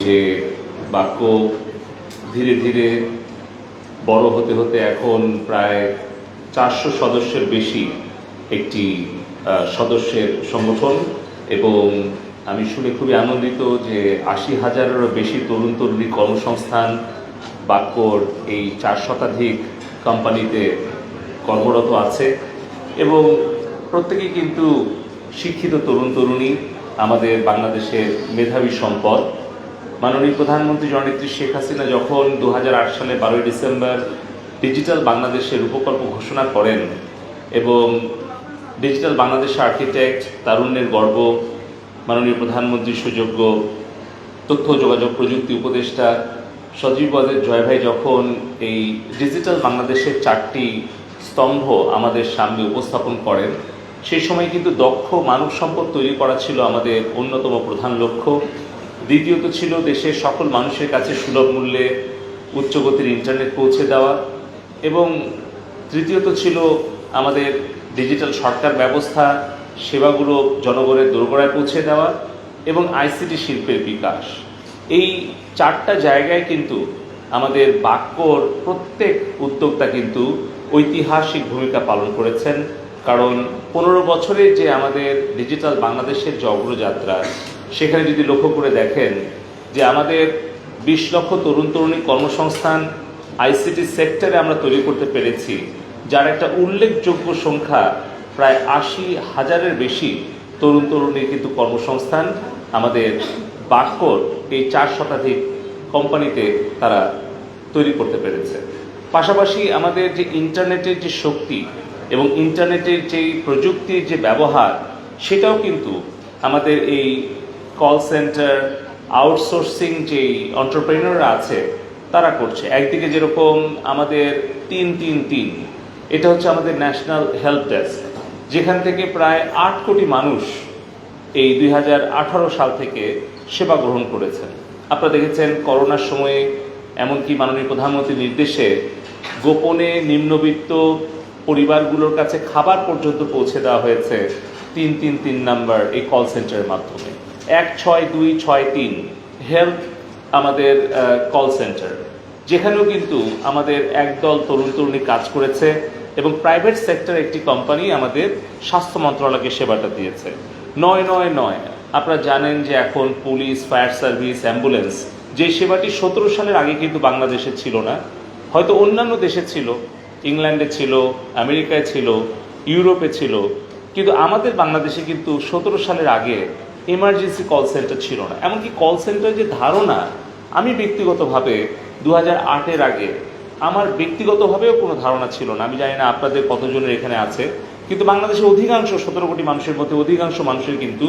যে বাক্য ধীরে ধীরে বড় হতে হতে এখন প্রায় চারশো সদস্যের বেশি একটি সদস্যের সংগঠন এবং আমি শুনে খুবই আনন্দিত যে আশি হাজারেরও বেশি তরুণ তরুণী কর্মসংস্থান বাক্যর এই চার শতাধিক কোম্পানিতে কর্মরত আছে এবং প্রত্যেকেই কিন্তু শিক্ষিত তরুণ তরুণী, আমাদের বাংলাদেশের মেধাবী সম্পদ। মাননীয় প্রধানমন্ত্রী জননেত্রী শেখ হাসিনা যখন দু হাজার আট সালে বারোই ডিসেম্বর ডিজিটাল বাংলাদেশের উপকল্প ঘোষণা করেন এবং ডিজিটাল বাংলাদেশ আর্কিটেক্ট তারুণ্যের গর্ব, মাননীয় প্রধানমন্ত্রীর সুযোগ্য তথ্য যোগাযোগ প্রযুক্তি উপদেষ্টা সজীব বদের জয় ভাই যখন এই ডিজিটাল বাংলাদেশের চারটি স্তম্ভ আমাদের সামনে উপস্থাপন করেন, সেই সময় কিন্তু দক্ষ মানব সম্পদ তৈরি করা ছিল আমাদের অন্যতম প্রধান লক্ষ্য। দ্বিতীয়ত ছিল দেশের সকল মানুষের কাছে সুলভ মূল্যে উচ্চগতির ইন্টারনেট পৌঁছে দেওয়া এবং তৃতীয়ত ছিল আমাদের ডিজিটাল সরকার ব্যবস্থা, সেবাগুলো জনগণের দোরগোড়ায় পৌঁছে দেওয়া এবং আইসিটি শিল্পের বিকাশ। এই চারটা জায়গায় কিন্তু আমাদের বাক্যর প্রত্যেক উদ্যোক্তা কিন্তু ঐতিহাসিক ভূমিকা পালন করেছেন। কারণ পনেরো বছরে যে আমাদের ডিজিটাল বাংলাদেশের যে অগ্রযাত্রা সেখানে যদি লক্ষ্য করে দেখেন যে আমাদের বিশ লক্ষ তরুণ তরুণী কর্মসংস্থান আইসিটি সেক্টরে আমরা তৈরি করতে পেরেছি, যার একটা উল্লেখযোগ্য সংখ্যা প্রায় আশি হাজারের বেশি তরুণ তরুণীর কিন্তু কর্মসংস্থান আমাদের বাক্যর এই চার শতাধিক কোম্পানিতে তারা তৈরি করতে পেরেছে। পাশাপাশি আমাদের যে ইন্টারনেটের যে শক্তি এবং ইন্টারনেটের যে প্রযুক্তির যে ব্যবহার, সেটাও কিন্তু আমাদের এই কল সেন্টার আউটসোর্সিং যেই অন্টারপ্রেনাররা আছে, তারা করছে। একদিকে যেরকম আমাদের তিন তিন তিন, এটা হচ্ছে আমাদের ন্যাশনাল হেল্প ডেস্ক যেখান থেকে প্রায় আট কোটি মানুষ এই দুই হাজার আঠারো সাল থেকে সেবা গ্রহণ করেছেন। আপনারা দেখেছেন করোনার সময়ে এমনকি মাননীয় প্রধানমন্ত্রীর নির্দেশে গোপনে নিম্নবিত্ত পরিবারগুলোর কাছে খাবার পর্যন্ত পৌঁছে দেওয়া হয়েছে তিন তিন তিন নাম্বার এই কল সেন্টারের মাধ্যমে। এক ছয় দুই ছয় তিন, হেলথ আমাদের কল সেন্টার যেখানেও কিন্তু আমাদের একদল তরুণ তরুণী কাজ করেছে এবং প্রাইভেট সেক্টর একটি কোম্পানি আমাদের স্বাস্থ্য মন্ত্রণালয়কে সেবাটা দিয়েছে। নয় নয় নয়, আপনারা জানেন যে এখন পুলিশ ফায়ার সার্ভিস অ্যাম্বুলেন্স যে সেবাটি সতেরো সালের আগে কিন্তু বাংলাদেশে ছিল না, হয়তো অন্যান্য দেশে ছিল, ইংল্যান্ডে ছিল, আমেরিকায় ছিল, ইউরোপে ছিল, কিন্তু আমাদের বাংলাদেশে কিন্তু সতেরো সালের আগে এমার্জেন্সি কল সেন্টার ছিল না। এমনকি কল সেন্টার যে ধারণা, আমি ব্যক্তিগতভাবে দু হাজার আটের আগে আমার ব্যক্তিগতভাবেও কোনো ধারণা ছিল না। আমি জানি না আপনাদের কতজনের এখানে আছে, কিন্তু বাংলাদেশের অধিকাংশ সতেরো কোটি মানুষের মধ্যে অধিকাংশ মানুষের কিন্তু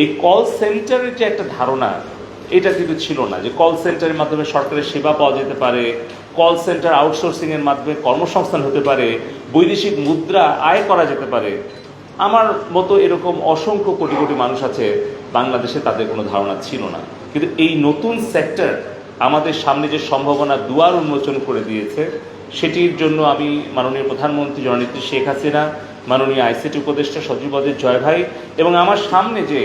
এই কল সেন্টারের যে একটা ধারণা, এটা কিন্তু ছিল না। যে কল সেন্টারের মাধ্যমে সরকারের সেবা পাওয়া যেতে পারে কল সেন্টার আউটসোর্সিংয়ের মাধ্যমে কর্মসংস্থান হতে পারে, বৈদেশিক মুদ্রা আয় করা যেতে পারে আমার মতো এরকম অসংখ্য কোটি কোটি মানুষ আছে, বাংলাদেশে তাদের কোনো ধারণা ছিল না। কিন্তু এই নতুন সেক্টর আমাদের সামনে যে সম্ভাবনা দুয়ার উন্মোচন করে দিয়েছে, সেটির জন্য আমি মাননীয় প্রধানমন্ত্রী জননেত্রী শেখ হাসিনা, মাননীয় আইসিটি উপদেষ্টা সজীবদের জয় ভাই এবং আমার সামনে যে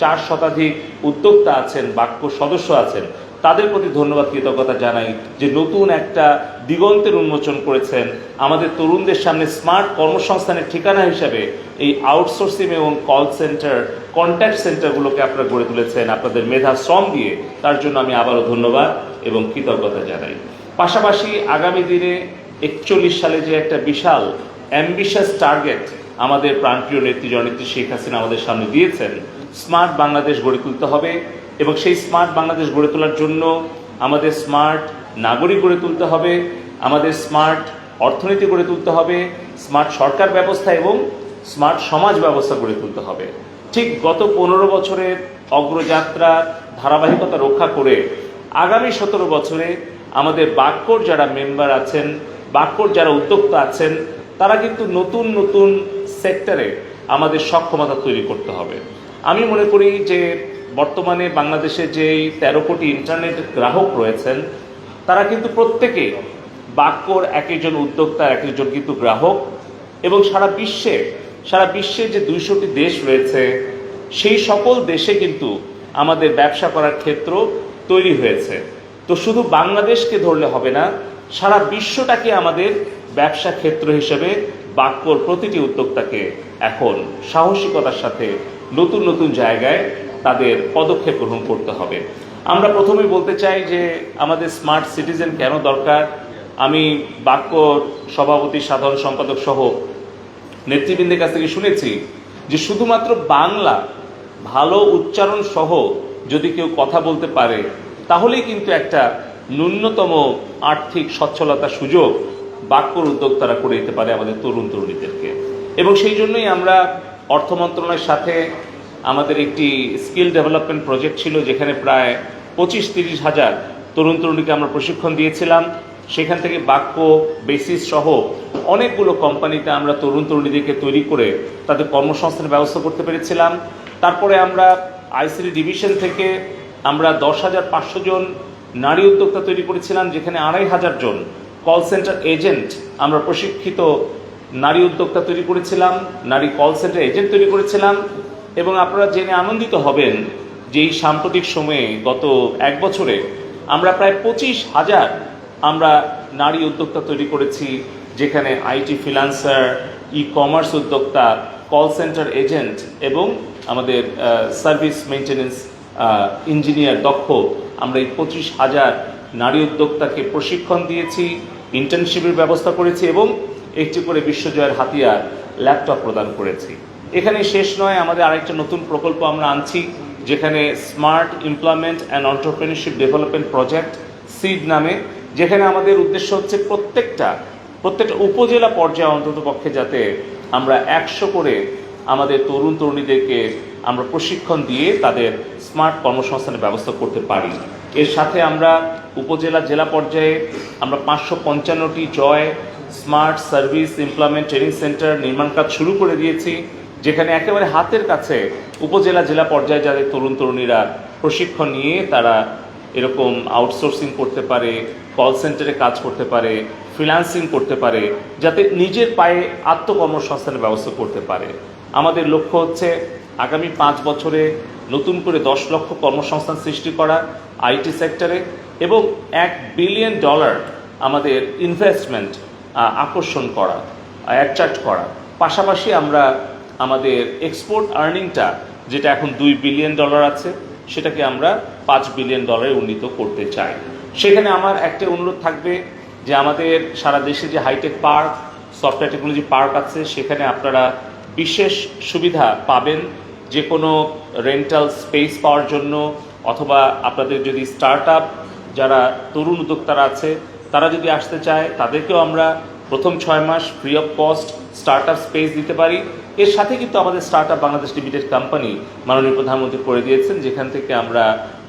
চার শতাধিক উদ্যোক্তা আছেন, বাক্য সদস্য আছেন তাদের প্রতি ধন্যবাদ, কৃতজ্ঞতা জানাই যে নতুন একটা দিগন্তের উন্মোচন করেছেন আমাদের তরুণদের সামনে স্মার্ট কর্মসংস্থানের ঠিকানা হিসাবে এই আউটসোর্সিং এবং কল সেন্টার, কন্ট্যাক্ট সেন্টারগুলোকে আপনারা গড়ে তুলেছেন। আপনাদের মেধা, শ্রম দিয়ে তার জন্য আমি আবারও ধন্যবাদ এবং কৃতজ্ঞতা জানাই। পাশাপাশি আগামী দিনে একচল্লিশ সালে যে একটা বিশাল অ্যাম্বিশাস টার্গেট আমাদের প্রাণপ্রিয় নেত্রী জননেত্রী শেখ হাসিনা আমাদের সামনে দিয়েছেন, স্মার্ট বাংলাদেশ গড়ে তুলতে হবে। এবং সেই স্মার্ট বাংলাদেশ গড়ে তোলার জন্য আমাদের স্মার্ট নাগরিক গড়ে তুলতে হবে, আমাদের স্মার্ট অর্থনীতি গড়ে তুলতে হবে স্মার্ট সরকার ব্যবস্থা এবং স্মার্ট সমাজ ব্যবস্থা গড়ে তুলতে হবে। ঠিক গত পনেরো বছরের অগ্রযাত্রার ধারাবাহিকতা রক্ষা করে আগামী সতেরো বছরে আমাদের বাক্যর যারা মেম্বার আছেন বাক্যর যারা উদ্যোক্তা আছেন, তারা কিন্তু নতুন নতুন সেক্টরে আমাদের সক্ষমতা তৈরি করতে হবে। আমি মনে করি যে বর্তমানে বাংলাদেশে যেই তেরো কোটি ইন্টারনেট গ্রাহক রয়েছেন, তারা কিন্তু প্রত্যেকে বাক্যর এক একজন উদ্যোক্তা, এক একজন কিন্তু গ্রাহক এবং সারা বিশ্বে সারা বিশ্বে যে দুইশোটি দেশ রয়েছে, সেই সকল দেশে কিন্তু আমাদের ব্যবসা করার ক্ষেত্র তৈরি হয়েছে। তো শুধু বাংলাদেশকে ধরলে হবে না, সারা বিশ্বটাকে আমাদের ব্যবসা ক্ষেত্র হিসেবে বাক্যর প্রতিটি উদ্যোক্তাকে এখন সাহসিকতার সাথে নতুন নতুন জায়গায় তাদের পদক্ষেপ গ্রহণ করতে হবে। আমরা প্রথমেই বলতে চাই যে আমাদের স্মার্ট সিটিজেন কেন দরকার? আমি বাক্যর সভাপতি, সাধারণ সম্পাদক সহ নেতৃবৃন্দের কাছ থেকে শুনেছি যে শুধুমাত্র বাংলা ভালো উচ্চারণ সহ যদি কেউ কথা বলতে পারে, তাহলেই কিন্তু একটা ন্যূনতম আর্থিক সচ্ছলতার সুযোগ বাক্যর উদ্যোক্তারা করে দিতে পারে আমাদের তরুণ তরুণীদেরকে এবং সেই জন্যই আমরা অর্থ মন্ত্রণালয়ের সাথে আমাদের একটি স্কিল ডেভেলপমেন্ট প্রজেক্ট ছিল যেখানে প্রায় পঁচিশ তিরিশ হাজার তরুণ তরুণীকে আমরা প্রশিক্ষণ দিয়েছিলাম। সেখান থেকে বাক্য বেসিস সহ অনেকগুলো কোম্পানিতে আমরা তরুণ তরুণীদেরকে তৈরি করে তাদের কর্মসংস্থানের ব্যবস্থা করতে পেরেছিলাম। তারপরে আমরা আইসিডি ডিভিশন থেকে আমরা দশ হাজার পাঁচশো জন নারী উদ্যোক্তা তৈরি করেছিলাম, যেখানে আড়াই হাজার জন কল সেন্টার এজেন্ট আমরা প্রশিক্ষিত নারী উদ্যোক্তা তৈরি করেছিলাম, নারী কল সেন্টার এজেন্ট তৈরি করেছিলাম। এবং আপনারা জেনে আনন্দিত হবেন যে এই সাম্প্রতিক সময়ে গত এক বছরে আমরা প্রায় পঁচিশ হাজার আমরা নারী উদ্যোক্তা তৈরি করেছি, যেখানে আইটি ফিনান্সার ই কমার্স উদ্যোক্তা, কল সেন্টার এজেন্ট এবং আমাদের সার্ভিস মেনটেন্যান্স ইঞ্জিনিয়ার দক্ষ আমরা এই পঁচিশ হাজার নারী উদ্যোক্তাকে প্রশিক্ষণ দিয়েছি ইন্টার্নশিপের ব্যবস্থা করেছি এবং একটি করে বিশ্বজয়ের হাতিয়ার ল্যাপটপ প্রদান করেছি। এখানে শেষ নয়, আমাদের আরেকটা নতুন প্রকল্প আমরা আনছি, যেখানে smart employment and entrepreneurship development project SEED নামে, যেখানে আমাদের উদ্দেশ্য হচ্ছে প্রত্যেকটা প্রত্যেকটা উপজেলা পর্যায়ে অন্তত পক্ষে যাতে আমরা একশো করে আমাদের তরুণ তরুণীদেরকে আমরা প্রশিক্ষণ দিয়ে তাদের স্মার্ট কর্মসংস্থানের ব্যবস্থা করতে পারি। এর সাথে আমরা উপজেলা জেলা পর্যায়ে আমরা পাঁচশো পঞ্চান্নটি Joy, smart service, employment, training centre, নির্মাণ কাজ শুরু করে দিয়েছি। যেখানে একেবারে হাতের কাছে উপজেলা জেলা পর্যায়ে যাদের তরুণ তরুণীরা প্রশিক্ষণ নিয়ে তারা এরকম আউটসোর্সিং করতে পারে কল সেন্টারে কাজ করতে পারে ফ্রিল্যান্সিং করতে পারে, যাতে নিজের পায়ে আত্মকর্মসংস্থানের ব্যবস্থা করতে পারে। আমাদের লক্ষ্য হচ্ছে আগামী পাঁচ বছরে নতুন করে দশ লক্ষ কর্মসংস্থান সৃষ্টি করা আইটি সেক্টরে এবং এক বিলিয়ন ডলার আমাদের ইনভেস্টমেন্ট আকর্ষণ করা অ্যাট্রাক্ট করা। পাশাপাশি আমরা আমাদের এক্সপোর্ট আর্নিংটা যেটা এখন দুই বিলিয়ন ডলার আছে, সেটাকে আমরা পাঁচ বিলিয়ন ডলারে উন্নীত করতে চাই। সেখানে আমার একটা অনুরোধ থাকবে যে আমাদের সারা দেশে যে hi-tech park software technology park আছে, সেখানে আপনারা বিশেষ সুবিধা পাবেন যে কোনো রেন্টাল স্পেস পাওয়ার জন্য, অথবা আপনাদের যদি স্টার্ট যারা তরুণ উদ্যোক্তারা আছে, তারা যদি আসতে চায়, তাদেরকেও আমরা প্রথম ছয় মাস free of cost start up space দিতে পারি। এর সাথে কিন্তু আমাদের start up Bangladesh limited company মাননীয় প্রধানমন্ত্রী করে দিয়েছেন, যেখান থেকে আমরা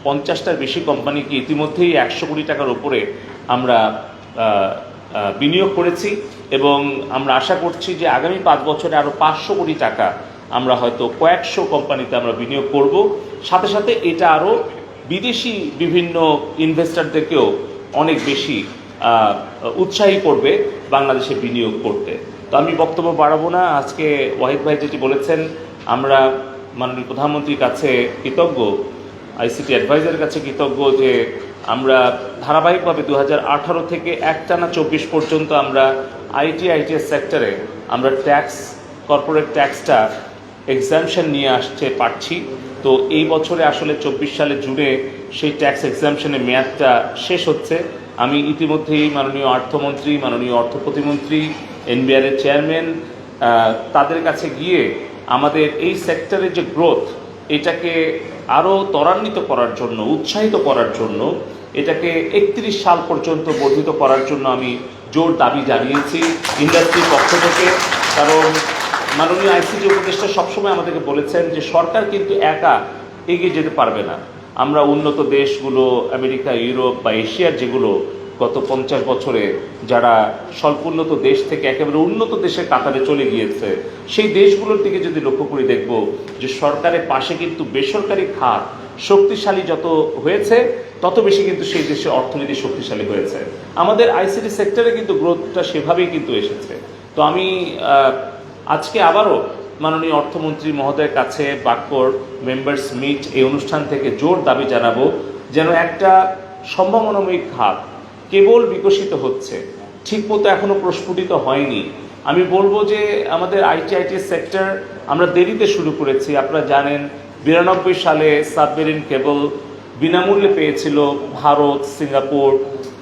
পঞ্চাশটার বেশি কোম্পানিকে ইতিমধ্যেই একশো কোটি টাকার উপরে আমরা বিনিয়োগ করেছি এবং আমরা আশা করছি যে আগামী পাঁচ বছরে আরও পাঁচশো কোটি টাকা আমরা হয়তো কয়েকশো কোম্পানিতে আমরা বিনিয়োগ করব। সাথে সাথে এটা আরও বিদেশি বিভিন্ন ইনভেস্টারদেরকেও অনেক বেশি উৎসাহী করবে বাংলাদেশে বিনিয়োগ করতে। তো আমি বক্তব্য বাড়াবো না। আজকে ওয়াহিদ ভাই যেটি বলেছেন, আমরা মাননীয় প্রধানমন্ত্রীর কাছে কৃতজ্ঞ, আইসিটি অ্যাডভাইজারের কাছে কৃতজ্ঞ যে আমরা ধারাবাহিকভাবে দু আঠারো থেকে একটানা চব্বিশ পর্যন্ত আমরা আইটি আইটিএস সেক্টরে আমরা ট্যাক্স, কর্পোরেট ট্যাক্সটা এক্সামশন নিয়ে আসতে পারছি। তো এই বছরে আসলে চব্বিশ সালে জুড়ে সেই ট্যাক্স এক্সামশনের মেয়াদটা শেষ হচ্ছে। আমি ইতিমধ্যেই মাননীয় অর্থমন্ত্রী মাননীয় অর্থ প্রতিমন্ত্রী, এনবিআর এর চেয়ারম্যান তাদের কাছে গিয়ে আমাদের এই সেক্টরের যে গ্রোথ এটাকে আরও ত্বরান্বিত করার জন্য, উৎসাহিত করার জন্য, এটাকে একত্রিশ সাল পর্যন্ত বর্ধিত করার জন্য আমি জোর দাবি জানিয়েছি ইন্ডাস্ট্রির পক্ষ থেকে। কারণ মাননীয় আইসিটি উপদেষ্টা সবসময় আমাদেরকে বলেছেন যে সরকার কিন্তু একা এগিয়ে যেতে পারবে না। আমরা উন্নত দেশগুলো, আমেরিকা, ইউরোপ বা এশিয়ার যেগুলো গত পঞ্চাশ বছরে যারা স্বল্পোন্নত দেশ থেকে একেবারে উন্নত দেশের কাতারে চলে গিয়েছে, সেই দেশগুলোর দিকে যদি লক্ষ্য করে দেখব যে সরকারের পাশে কিন্তু বেসরকারি খাত শক্তিশালী যত হয়েছে, তত বেশি কিন্তু সেই দেশের অর্থনীতি শক্তিশালী হয়েছে। আমাদের আইসিটি সেক্টরে কিন্তু গ্রোথটা সেভাবেই কিন্তু এসেছে। তো আমি আজকে আবারও মাননীয় অর্থমন্ত্রী মহোদয়ের কাছে বাক্যর মেম্বার্স মিট এই অনুষ্ঠান থেকে জোর দাবি জানাব যেন একটা সম্ভাবনাময়ী খাত কেবল বিকশিত হচ্ছে। ঠিকমতো এখনও প্রস্ফুটিত হয়নি। আমি বলব যে আমাদের আইটি আইটি সেক্টর আমরা দেরিতে শুরু করেছি। আপনারা জানেন, বিরানব্বই সালে সাবমেরিন কেবল বিনামূল্যে পেয়েছিল ভারত, সিঙ্গাপুর।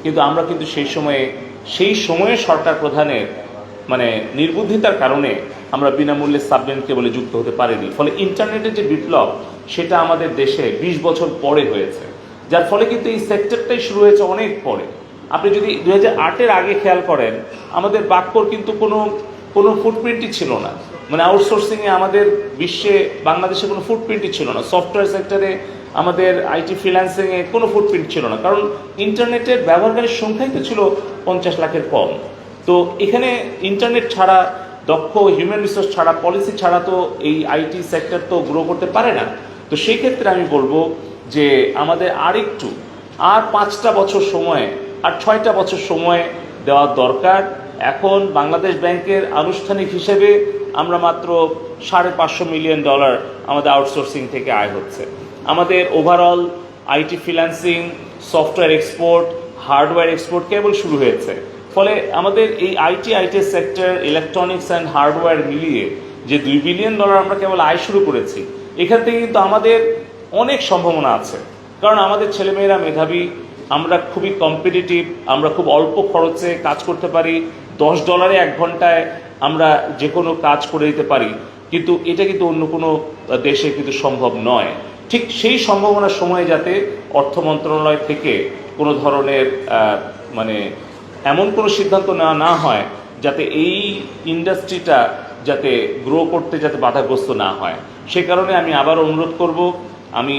কিন্তু আমরা কিন্তু সেই সময়ে সেই সময়ে সরকার প্রধানের মানে নির্বুদ্ধিতার কারণে আমরা বিনামূল্যে সাবমেরিন কেবলে যুক্ত হতে পারিনি। ফলে ইন্টারনেটের যে বিপ্লব, সেটা আমাদের দেশে ২০ বছর পরে হয়েছে। যার ফলে কিন্তু এই সেক্টরটাই শুরু হয়েছে অনেক পরে। আপনি যদি দু হাজার আটের আগে খেয়াল করেন, আমাদের বাক্যর কিন্তু কোনো কোনো ফুটপ্রিন্টই ছিল না। মানে আউটসোর্সিংয়ে আমাদের বিশ্বে, বাংলাদেশে কোনো ফুটপ্রিন্টই ছিল না। সফটওয়্যার সেক্টরে আমাদের আইটি ফ্রিল্যান্সিংয়ে কোনো ফুটপ্রিন্ট ছিল না। কারণ ইন্টারনেটের ব্যবহারকারীর সংখ্যাই তো ছিল পঞ্চাশ লাখের কম। তো এখানে ইন্টারনেট ছাড়া দক্ষ হিউম্যান রিসোর্স ছাড়া পলিসি ছাড়া তো এই আইটি সেক্টর তো গ্রো করতে পারে না। তো সেই ক্ষেত্রে আমি বলব যে আমাদের আরেকটু, আর পাঁচটা বছর সময়ে, আর ছয়টা বছর সময় দেওয়ার দরকার। এখন বাংলাদেশ ব্যাংকের আনুষ্ঠানিক হিসেবে আমরা মাত্র সাড়ে পাঁচশো মিলিয়ন ডলার আমাদের আউটসোর্সিং থেকে আয় হচ্ছে। আমাদের overall IT financing software export hardware export কেবল শুরু হয়েছে। ফলে আমাদের এই IT IT sector electronics and hardware মিলিয়ে যে দুই বিলিয়ন ডলার আমরা কেবল আয় শুরু করেছি, এখান থেকে কিন্তু আমাদের অনেক সম্ভাবনা আছে। কারণ আমাদের ছেলেমেয়েরা মেধাবী, আমরা খুবই কম্পিটিটিভ আমরা খুব অল্প খরচে কাজ করতে পারি, দশ ডলারে এক ঘন্টায় আমরা যে কোনো কাজ করে দিতে পারি, কিন্তু এটা কিন্তু অন্য কোনো দেশে কিন্তু সম্ভব নয়। ঠিক সেই সম্ভাবনার সময় যাতে অর্থ মন্ত্রণালয় থেকে কোনো ধরনের মানে এমন কোনো সিদ্ধান্ত নেওয়া না হয় যাতে এই ইন্ডাস্ট্রিটা যাতে গ্রো করতে যাতে বাধাগ্রস্ত না হয়। সে কারণে আমি আবার অনুরোধ করব আমি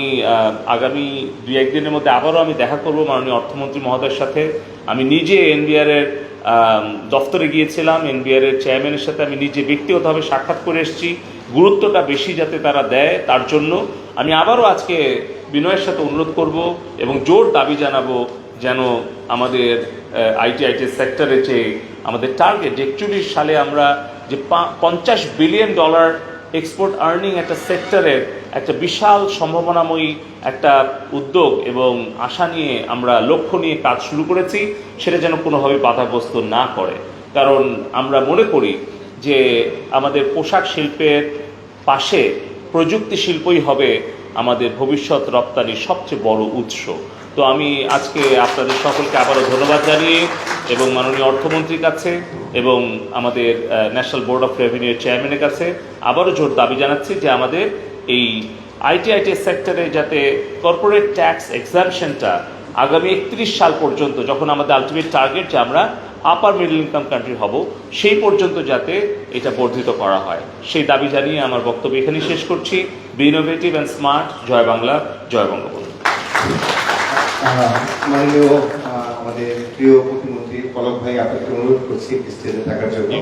আগামী দুই একদিনের মধ্যে আবারও আমি দেখা করব মাননীয় অর্থমন্ত্রী মহোদয়ের সাথে। আমি নিজে এনবিআর এর আম, দফতরে গিয়েছিলাম এনবিআর এর চেয়ারম্যানের সাথে আমি নিজে ব্যক্তিগতভাবে সাক্ষাৎ করে এসেছি। গুরুত্বটা বেশি যাতে তারা দেয় তার জন্য। আমি আবারও আজকে বিনয়ের সাথে অনুরোধ করব এবং জোর দাবি জানাব যেন আমাদের আইটি আইটি সেক্টরে যে আমাদের টার্গেট একচল্লিশ সালে আমরা যে পঞ্চাশ বিলিয়ন ডলার এক্সপোর্ট আর্নিং একটা সেক্টরের একটা বিশাল সম্ভাবনাময়ী একটা উদ্যোগ এবং আশা নিয়ে আমরা লক্ষ্য নিয়ে কাজ শুরু করেছি, সেটা যেন কোনোভাবে বাধাগ্রস্ত না করে। কারণ আমরা মনে করি যে আমাদের পোশাক শিল্পের পাশে প্রযুক্তি শিল্পই হবে আমাদের ভবিষ্যৎ রপ্তানির সবচেয়ে বড় উৎস। তো আমি আজকে আপনাদের সকলকে আবারও ধন্যবাদ জানিয়ে এবং মাননীয় অর্থমন্ত্রীর কাছে এবং আমাদের ন্যাশনাল বোর্ড অফ রেভিনিউর চেয়ারম্যানের কাছে আবারও জোর দাবি জানাচ্ছি যে আমাদের এই আইটি আইটি সেক্টরে যাতে কর্পোরেট ট্যাক্স এক্সামশনটা আগামী একত্রিশ সাল পর্যন্ত যখন আমাদের আলটিমেট টার্গেট যে আমরা আপার মিডল ইনকাম কান্ট্রি হব, সেই পর্যন্ত যাতে এটা বর্ধিত করা হয়। সেই দাবি জানিয়ে আমার বক্তব্য এখানেই শেষ করছি। বি ইনোভেটিভ অ্যান্ড স্মার্ট জয় বাংলা, জয় বঙ্গবন্ধু। মাননীয় আমাদের প্রিয় প্রতিমন্ত্রী পলক ভাই আপনাকে অনুরোধ করছি স্টেজে থাকার জন্য।